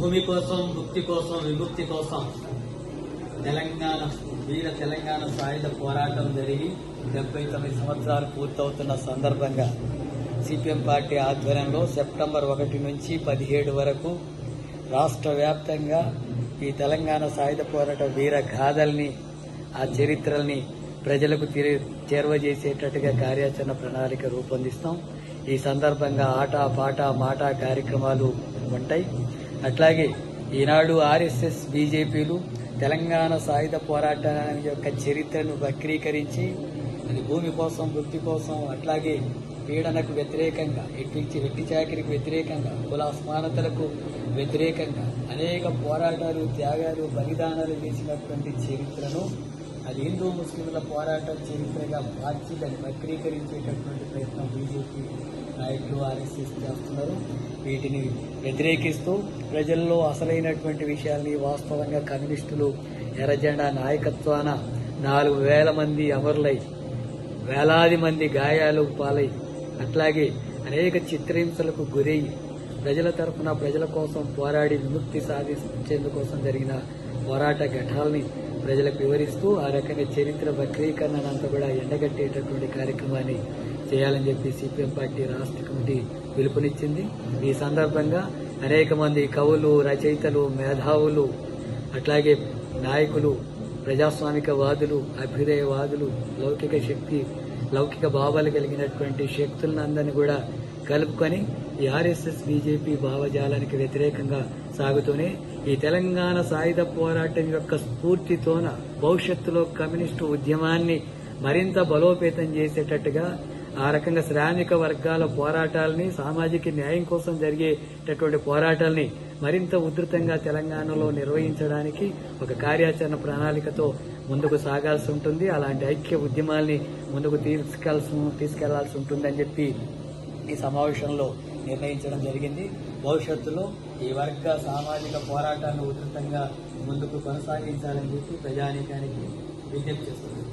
భూమి కోసం ముక్తి కోసం విముక్తి కోసం తెలంగాణ వీర తెలంగాణ సాయుధ పోరాటం జరిగి డెబ్బై తొమ్మిది సంవత్సరాలు పూర్తవుతున్న సందర్భంగా సిపిఎం పార్టీ ఆధ్వర్యంలో సెప్టెంబర్ ఒకటి నుంచి పదిహేడు వరకు రాష్ట్ర వ్యాప్తంగా ఈ తెలంగాణ సాయుధ పోరాట వీర గాథల్ని ఆ చరిత్రల్ని ప్రజలకు తిరి- చేరువజేసేటట్టుగా కార్యాచరణ ప్రణాళిక రూపొందిస్తాం. ఈ సందర్భంగా ఆట పాట మాట కార్యక్రమాలు ఉంటాయి. అట్లాగే ఈనాడు ఆర్ఎస్ఎస్ బీజేపీలు తెలంగాణ సాయుధ పోరాటాన్ని యొక్క చరిత్రను వక్రీకరించి అది భూమి కోసం వృత్తి కోసం అట్లాగే పీడనకు వ్యతిరేకంగా ఎట్టించి వెట్టి చాకరికి వ్యతిరేకంగా కుల అసమానతలకు వ్యతిరేకంగా అనేక పోరాటాలు త్యాగాలు బలిదానాలు చేసినటువంటి చరిత్రను అది హిందూ ముస్లింల పోరాటం చరిత్రగా మార్చి దాన్ని వక్రీకరించేటటువంటి ప్రయత్నం బీజేపీ నాయకులు ఆర్ఎస్ఎస్ చేస్తున్నారు. వీటిని వ్యతిరేకిస్తూ ప్రజల్లో అసలైనటువంటి విషయాల్ని వాస్తవంగా కమ్యూనిస్టులు ఎర్రజెండా నాయకత్వాన నాలుగు వేల మంది అమరులై వేలాది మంది గాయాలు పాలై అట్లాగే అనేక చిత్రహింసలకు గురయ్యి ప్రజల తరఫున ప్రజల కోసం పోరాడి విముక్తి సాధించేందుకోసం జరిగిన పోరాట ఘటాలని ప్రజలకు వివరిస్తూ ఆ రకమైన చరిత్ర వక్రీకరణను అంతా కూడా ఎండగట్టేటటువంటి కార్యక్రమాన్ని చేయాలని చెప్పి సిపిఎం పార్టీ రాష్ట్ర కమిటీ పిలుపునిచ్చింది. ఈ సందర్భంగా అనేక మంది కవులు రచయితలు మేధావులు అట్లాగే నాయకులు ప్రజాస్వామికవాదులు అభ్యుదయవాదులు లౌకిక శక్తి లౌకిక భావాలు కలిగినటువంటి శక్తులను అందరినీ కూడా కలుపుకొని ఈ ఆర్ఎస్ఎస్ బీజేపీ భావజాలానికి వ్యతిరేకంగా సాగుతూనే ఈ తెలంగాణ సాయుధ పోరాటం యొక్క స్ఫూర్తితోన భవిష్యత్తులో కమ్యూనిస్టు ఉద్యమాన్ని మరింత బలోపేతం చేసేటట్టుగా ఆ రకంగా శ్రామిక వర్గాల పోరాటాలని సామాజిక న్యాయం కోసం జరిగేటటువంటి పోరాటాలని మరింత ఉధృతంగా తెలంగాణలో నిర్వహించడానికి ఒక కార్యాచరణ ప్రణాళికతో ముందుకు సాగాల్సి ఉంటుంది. అలాంటి ఐక్య ఉద్యమాల్ని ముందుకు తీసుకెళ్ళాల్సి తీసుకెళ్ళాల్సి ఉంటుందని చెప్పి ఈ సమావేశంలో నిర్ణయించడం జరిగింది. భవిష్యత్తులో ఈ వర్గ సామాజిక పోరాటాన్ని ఉధృతంగా ముందుకు కొనసాగించాలని చెప్పి ప్రజానీకానికి విజ్ఞప్తి చేస్తుంది